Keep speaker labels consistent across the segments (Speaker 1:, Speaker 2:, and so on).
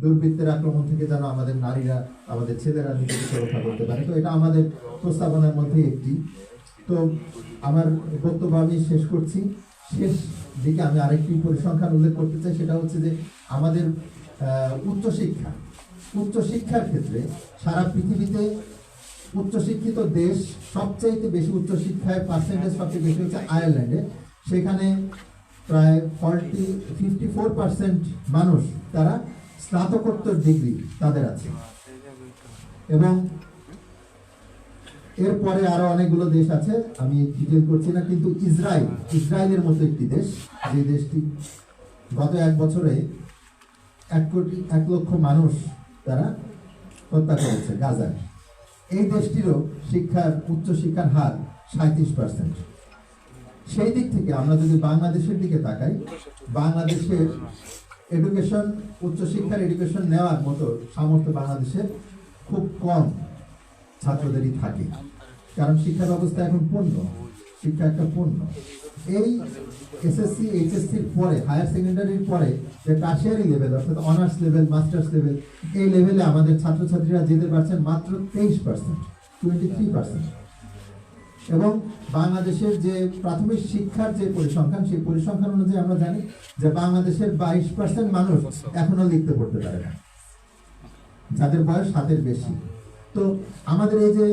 Speaker 1: দুর্বৃত্তের আক্রমণ থেকে যেন আমাদের নারীরা, আমাদের ছেলেরা নিজেদেরকে রক্ষা করতে পারে। তো এটা আমাদের প্রস্তাবনার মধ্যে একটি। তো আমার বক্তব্য আমি শেষ করছি। শেষ দিকে আমি আরেকটি পরিসংখ্যান উল্লেখ করতে চাই, সেটা হচ্ছে যে আমাদের উচ্চশিক্ষা। উচ্চশিক্ষার ক্ষেত্রে সারা পৃথিবীতে উচ্চশিক্ষিত দেশ সবচাইতে বেশি উচ্চশিক্ষায় পার্সেন্টেজ সবচেয়ে বেশি হচ্ছে আয়ারল্যান্ডে। সেখানে প্রায় ফর্টি ফিফটি ফোর পার্সেন্ট মানুষ তারা স্নাতকোত্তর ডিগ্রি তাদের আছে। এবং এরপরে আরও অনেকগুলো দেশ আছে, আমি ডিটেল করছি না, কিন্তু ইসরায়েল, ইসরায়েলের মতো একটি দেশ, যে দেশটি গত এক বছরে এক কোটি এক লক্ষ মানুষ তারা হত্যা করেছে গাজায়। এই দেশটিরও শিক্ষার, উচ্চ শিক্ষার হার সাঁত্রিশ পার্সেন্ট সেই দিক থেকে আমরা যদি বাংলাদেশের দিকে তাকাই, বাংলাদেশের এডুকেশন উচ্চশিক্ষার এডুকেশন নেওয়ার মতো সামর্থ্য বাংলাদেশের খুব কম ছাত্রদেরই থাকে। কারণ শিক্ষা ব্যবস্থা এখন পূর্ণ, শিক্ষা একটা পূর্ণ। এই এসএসসি এইচএসসির পরে হায়ার সেকেন্ডারির পরে, যে টার্সিয়ারি লেভেল অর্থাৎ অনার্স লেভেল মাস্টার্স লেভেল এই লেভেলে আমাদের ছাত্রছাত্রীরা যেতে পারছেন মাত্র তেইশ পার্সেন্ট টোয়েন্টি থ্রি পার্সেন্ট এবং বাংলাদেশের যে প্রাথমিক শিক্ষার যে পরিসংখ্যান, সেই পরিসংখ্যান অনুযায়ী আমরা জানি যে বাংলাদেশের বাইশ পার্সেন্ট মানুষ এখনও লিখতে পড়তে পারে না। যাদের বয়স সাতের বেশি। তো আমাদের এই যে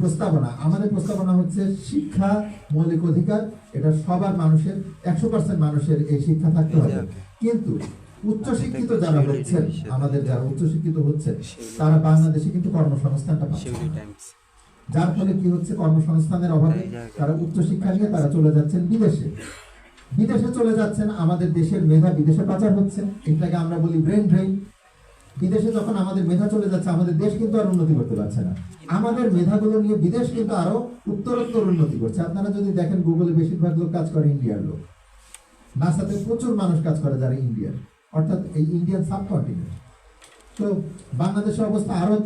Speaker 1: প্রস্তাবনা, আমাদের প্রস্তাবনা হচ্ছে শিক্ষা মৌলিক অধিকার, এটা সবার মানুষের, একশো পার্সেন্ট মানুষের এই শিক্ষা থাকতে হবে। কিন্তু উচ্চশিক্ষিত যারা হচ্ছেন, আমাদের যারা উচ্চশিক্ষিত হচ্ছে তারা বাংলাদেশে কিন্তু কর্মসংস্থানটা পাচ্ছে। যার ফলে কি হচ্ছে? কর্মসংস্থানের অভাবে তারা উচ্চশিক্ষা নিয়ে তারা চলে যাচ্ছেন বিদেশে। বিদেশে চলে যাচ্ছেন আমাদের দেশের মেধা বিদেশে পাচার হচ্ছে। এটাকে আমরা বলি ব্রেন ড্রেন বিদেশে যখন আমাদের মেধা চলে যাচ্ছে আমাদের দেশ কিন্তু আর উন্নতি করতে পারছে না। আমাদের মেধাগুলো নিয়ে বিদেশ কিন্তু আরও উত্তরোত্তর উন্নতি করছে। আপনারা যদি দেখেন গুগলে বেশিরভাগ লোক কাজ করে ইন্ডিয়ার লোক। নাসাতে প্রচুর মানুষ কাজ করে যারা ইন্ডিয়ার। অর্থাৎ এই ইন্ডিয়ান সাবকন্টিনেন্ট। তো বাংলাদেশের অবস্থা আরও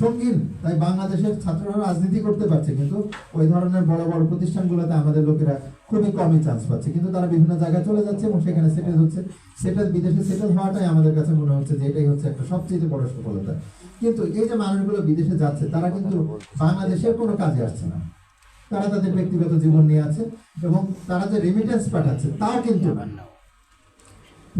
Speaker 1: সঙ্গীন তাই বাংলাদেশের ছাত্ররা রাজনীতি করতে পারছে, কিন্তু ওই ধরনের বড় বড় প্রতিষ্ঠানগুলোতে আমাদের লোকেরা খুবই কমই চান্স পাচ্ছে। কিন্তু তারা বিভিন্ন জায়গায় চলে যাচ্ছে এবং সেখানে সেটেল হচ্ছে। সেটেল বিদেশে সেটেল হওয়াটাই আমাদের কাছে মনে হচ্ছে যে এটাই হচ্ছে একটা সবচেয়ে বড় সফলতা। কিন্তু এই যে মানুষগুলো বিদেশে যাচ্ছে, তারা কিন্তু বাংলাদেশের কোনো কাজে আসছে না। তারা তাদের ব্যক্তিগত জীবন নিয়ে আছে এবং তারা যে রেমিটেন্স পাঠাচ্ছে, তাও কিন্তু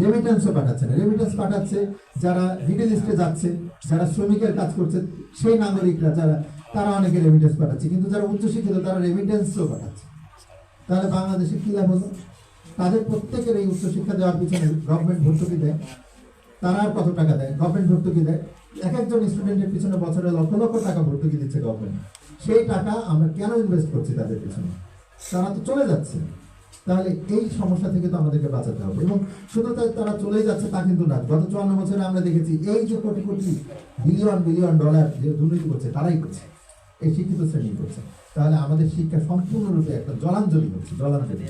Speaker 1: রেমিটেন্সও পাঠাচ্ছে না। রেমিটেন্স পাঠাচ্ছে, যারা মিডল যাচ্ছে, যারা শ্রমিকের কাজ করছে, সেই নাগরিকরা, যারা, তারা অনেকে রেমিটেন্স পাঠাচ্ছে। কিন্তু যারা উচ্চশিক্ষিত, তারা রেমিটেন্সও পাঠাচ্ছে। তাহলে বাংলাদেশে কী হলো? তাদের প্রত্যেকের এই উচ্চশিক্ষা দেওয়ার পিছনে গভর্নমেন্ট ভর্তুকি দেয়। তারা আর কত টাকা দেয়? গভর্নমেন্ট ভর্তুকি দেয়। এক একজন স্টুডেন্টের পিছনে বছরে লক্ষ লক্ষ টাকা ভর্তুকি দিচ্ছে গভর্নমেন্ট সেই টাকা আমরা কেন ইনভেস্ট করছি তাদের পিছনে? তারা তো চলে যাচ্ছে। তাহলে এই সমস্যা থেকে তো আমাদেরকে বাঁচাতে হবে। এবং শুধু তাই তারা চলেই যাচ্ছে তা কিন্তু না। গত চুয়ান্ন বছরে আমরা দেখেছি এই যে crore crore billion billion dollar যে দুর্নীতি করছে, তারাই করছে। এই শিক্ষিত শ্রেণি করছে। তাহলে আমাদের শিক্ষা সম্পূর্ণরূপে একটা জলাঞ্জলি হচ্ছে, জলাঞ্জলি।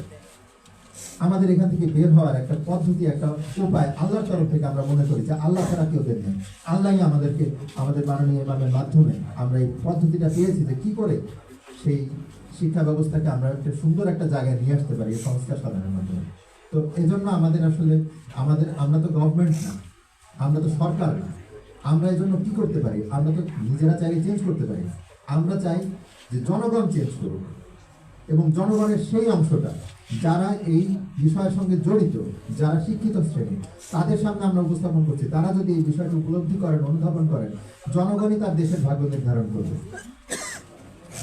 Speaker 1: আমাদের এখান থেকে বের হওয়ার একটা পদ্ধতি, একটা উপায় আল্লাহর তরফ থেকে আমরা মনে করি যে আল্লাহ ছাড়া কেউ দেন নেই। আল্লাহই আমাদেরকে, আমাদের মাননীয় মাধ্যমে আমরা এই পদ্ধতিটা পেয়েছি যে কি করে সেই শিক্ষা ব্যবস্থাকে আমরা একটা সুন্দর একটা জায়গায় নিয়ে আসতে পারি সংস্কার সাধনের মাধ্যমে। তো এই জন্য আমাদের আসলে, আমাদের, আমরা তো গভর্নমেন্ট না, আমরা তো সরকার না। আমরা এই জন্য কি করতে পারি? আমরা তো নিজেরা চাইলে চেঞ্জ করতে পারি আমরা চাই যে জনগণ চেঞ্জ করুক। এবং জনগণের সেই অংশটা, যারা এই বিষয়ের সঙ্গে জড়িত, যারা শিক্ষিত শ্রেণি, তাদের সামনে আমরা উপস্থাপন করছি। তারা যদি এই বিষয়টা উপলব্ধি করেন, অনুধাবন করেন, জনগণই তার দেশের ভাগ্য নির্ধারণ করবে।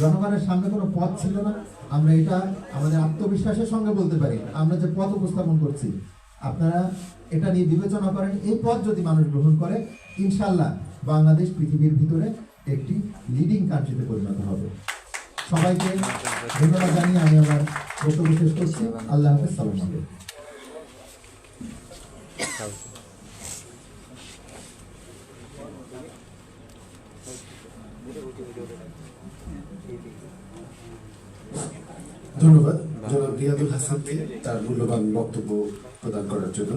Speaker 1: জনগণের সামনে কোনো পথ ছিল না। আমরা এটা আমাদের আত্মবিশ্বাসের সঙ্গে বলতে পারি। আমরা যে পথ উপস্থাপন করছি, আপনারা এটা নিয়ে বিবেচনা করেন। এই পথ যদি মানুষ গ্রহণ করে, ইনশাল্লাহ বাংলাদেশ পৃথিবীর ভিতরে একটি লিডিং কান্ট্রিতে পরিণত হবে। সবাইকে ধন্যবাদ জানিয়ে আমি আমার বক্তব্য শেষ করছি। আল্লাহ হাফেজ, সালাম
Speaker 2: ধন্যবাদ জনাব রিয়াদুল হাসানকে তার মূল্যবান বক্তব্য প্রদান করার জন্য।